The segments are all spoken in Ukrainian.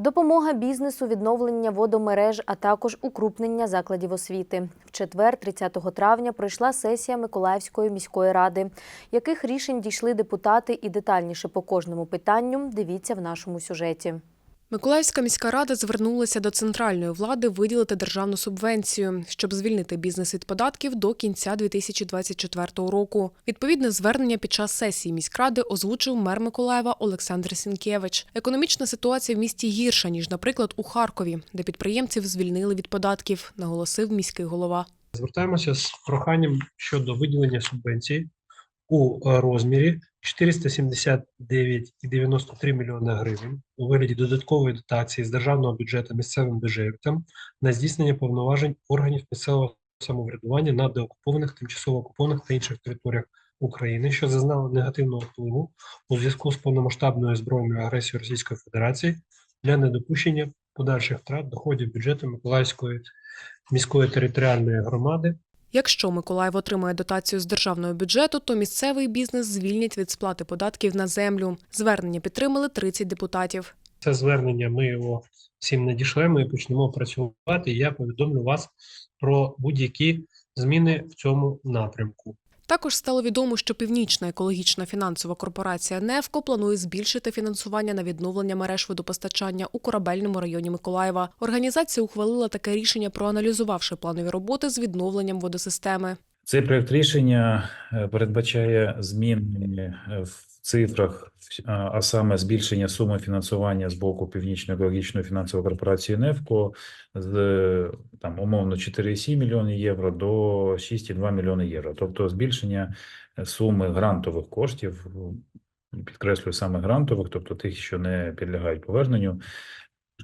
Допомога бізнесу, відновлення водомереж, а також укрупнення закладів освіти. В четвер, 30 травня, пройшла сесія Миколаївської міської ради. Яких рішень дійшли депутати і детальніше по кожному питанню дивіться в нашому сюжеті. Миколаївська міська рада звернулася до центральної влади виділити державну субвенцію, щоб звільнити бізнес від податків до кінця 2024 року. Відповідне звернення під час сесії міськради озвучив мер Миколаєва Олександр Сінкевич. Економічна ситуація в місті гірша ніж, наприклад, у Харкові, де підприємців звільнили від податків, наголосив міський голова. Звертаємося з проханням щодо виділення субвенцій у е, розмірі 479,93 мільйона гривень у вигляді додаткової дотації з державного бюджету місцевим бюджетам на здійснення повноважень органів місцевого самоврядування на деокупованих, тимчасово окупованих та інших територіях України, що зазнали негативного впливу у зв'язку з повномасштабною збройною агресією Російської Федерації для недопущення подальших втрат доходів бюджету Миколаївської міської територіальної громади Якщо Миколаїв отримає дотацію з державного бюджету, то місцевий бізнес звільнять від сплати податків на землю. Звернення підтримали 30 депутатів. Це звернення ми його всім надішлемо і почнемо працювати. Я повідомлю вас про будь-які зміни в цьому напрямку. Також стало відомо, що Північна екологічна фінансова корпорація «Нефко» планує збільшити фінансування на відновлення мереж водопостачання у корабельному районі Миколаєва. Організація ухвалила таке рішення, проаналізувавши планові роботи з відновленням водосистеми. Цей проект рішення е, передбачає зміни е, в цифрах, а саме збільшення суми фінансування з боку Північної екологічної фінансової корпорації «Невко» з е, там умовно 4,7 мільйони євро до 6,2 мільйони євро. Тобто збільшення суми грантових коштів, підкреслюю саме грантових, тобто тих, що не підлягають поверненню,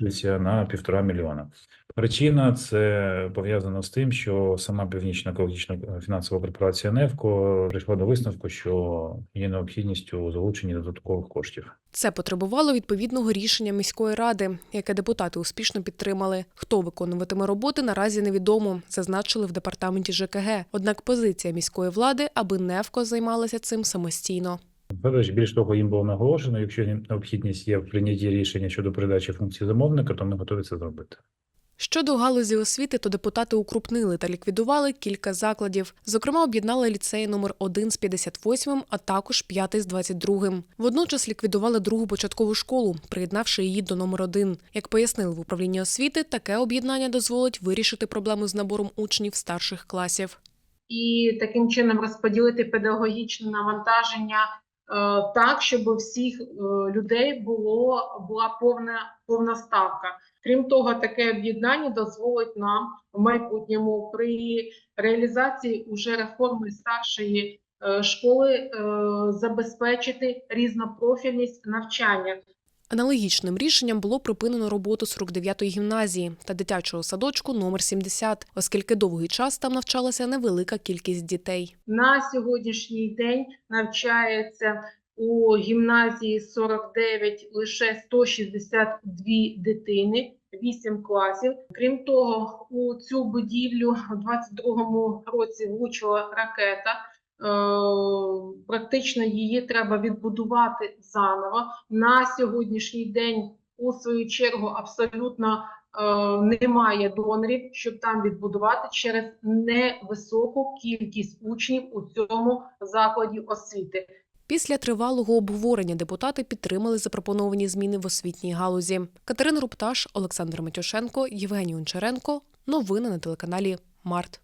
на півтора мільйона. Причина це пов'язано з тим, що сама Північна екологічна фінансова корпорація «Невко» прийшла до висновку, що є необхідність у залученні додаткових коштів. Це потребувало відповідного рішення міської ради, яке депутати успішно підтримали. Хто виконуватиме роботи, наразі невідомо, зазначили в департаменті ЖКГ. Однак позиція міської влади, аби «Невко» займалася цим самостійно. Перш більш того, їм було наголошено, якщо необхідність є в прийнятті рішення щодо передачі функцій замовника, то ми готові це зробити. Щодо галузі освіти, то депутати укрупнили та ліквідували кілька закладів. Зокрема, об'єднали ліцеї номер 1 з 58, а також 5 з 22. Водночас ліквідували другу початкову школу, приєднавши її до номер 1. Як пояснили в управлінні освіти, таке об'єднання дозволить вирішити проблему з набором учнів старших класів. і таким чином розподілити педагогічне навантаження так, щоб всіх е, людей було була повна повна ставка. Крім того, таке об'єднання дозволить нам в майбутньому при реалізації уже реформи старшої е, школи е, забезпечити різнопрофільність навчання. Аналогічним рішенням було припинено роботу 49-ї гімназії та дитячого садочку номер 70, оскільки довгий час там навчалася невелика кількість дітей. На сьогоднішній день навчається у гімназії 49 лише 162 дитини, 8 класів. Крім того, у цю будівлю у 22-му році влучила ракета. Е, Практично її треба відбудувати заново. На сьогоднішній день, у свою чергу, абсолютно е, немає донорів, щоб там відбудувати через невисоку кількість учнів у цьому закладі освіти. Після тривалого обговорення депутати підтримали запропоновані зміни в освітній галузі. Катерина Рупташ, Олександр Матюшенко, Євгеній Ончаренко. Новини на телеканалі Март.